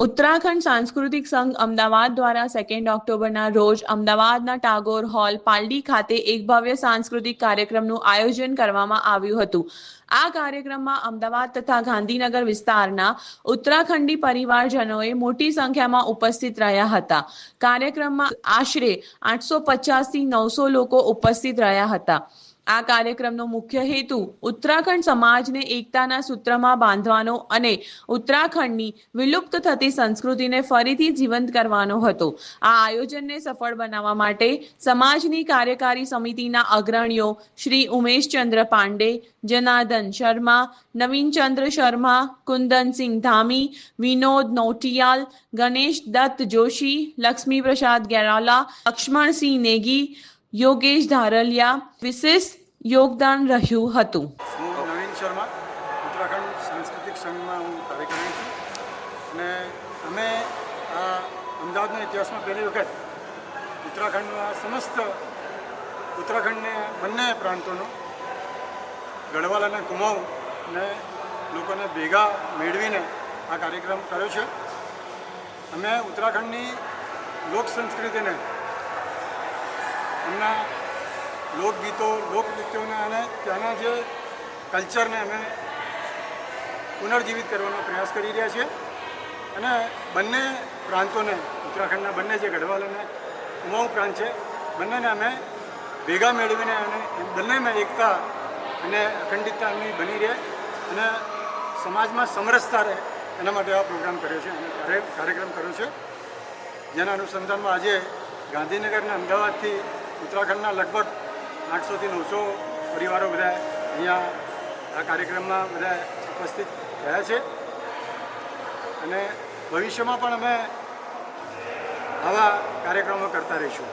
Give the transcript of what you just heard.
ઉત્તરાખંડ સાંસ્કૃતિક સંઘ અમદાવાદ દ્વારા સેકન્ડ ઓક્ટોબરના રોજ અમદાવાદના ટાગોર હોલ પાલડી ખાતે એક ભવ્ય સાંસ્કૃતિક કાર્યક્રમનું આયોજન કરવામાં આવ્યું હતું. આ કાર્યક્રમમાં અમદાવાદ તથા ગાંધીનગર વિસ્તારના ઉત્તરાખંડી પરિવારજનોએ મોટી સંખ્યામાં ઉપસ્થિત રહ્યા હતા. કાર્યક્રમમાં આશરે આઠસો પચાસથી નવસો લોકો ઉપસ્થિત રહ્યા હતા. આ કાર્યક્રમનો મુખ્ય હેતુ ઉત્તરાખંડ સમાજને એકતાના સૂત્રમાં બાંધવાનો અને ઉત્તરાખંડની વિલુપ્ત થતી સંસ્કૃતિને ફરીથી જીવંત કરવાનો હતો. આ આયોજનને સફળ બનાવવા માટે સમાજની કાર્યકારી સમિતિના અગ્રણીઓ શ્રી ઉમેશચંદ્ર પાંડે, જનાર્દન શર્મા, નવીનચંદ્ર શર્મા, કુંદનસિંહ ધામી, વિનોદ નોટિયાલ, ગણેશ દત્ત જોશી લક્ષ્મી પ્રસાદ ગેરાલા, લક્ષ્મણસિંહ નેગી યોગેશ ધારલિયા વિશેષ યોગદાન રહ્યું હતું. હું નવીન શર્મા, ઉત્તરાખંડ સાંસ્કૃતિક સંઘમાં હું કાર્યક્રમ છું. અને અમે આ અમદાવાદના ઇતિહાસમાં પહેલી વખત ઉત્તરાખંડના સમસ્ત ઉત્તરાખંડને બંને પ્રાંતોનો ગઢવાલ અને કુમાઉ ને લોકોને ભેગા મેળવીને આ કાર્યક્રમ કર્યો છે. અમે ઉત્તરાખંડની લોક સંસ્કૃતિને એમના લોકગીતો, લોકનૃત્યોને અને ત્યાંના જે કલ્ચરને અમે પુનર્જીવિત કરવાનો પ્રયાસ કરી રહ્યા છીએ. અને બંને પ્રાંતોને, ઉત્તરાખંડના બંને જે ગઢવાલ અને ઉમાઉ પ્રાંત છે, બંનેને અમે ભેગા મેળવીને અને બંનેમાં એકતા અને અખંડિતતા એમની બની રહે અને સમાજમાં સમરસતા રહે એના માટે આ પ્રોગ્રામ કર્યો છે અને કાર્યક્રમ કર્યો છે. જેના અનુસંધાનમાં આજે ગાંધીનગરના અમદાવાદથી ઉત્તરાખંડના લગભગ આઠસોથી નવસો પરિવારો બધા અહીંયા આ કાર્યક્રમમાં બધા ઉપસ્થિત થયા છે. અને ભવિષ્યમાં પણ અમે આવા કાર્યક્રમો કરતા રહીશું.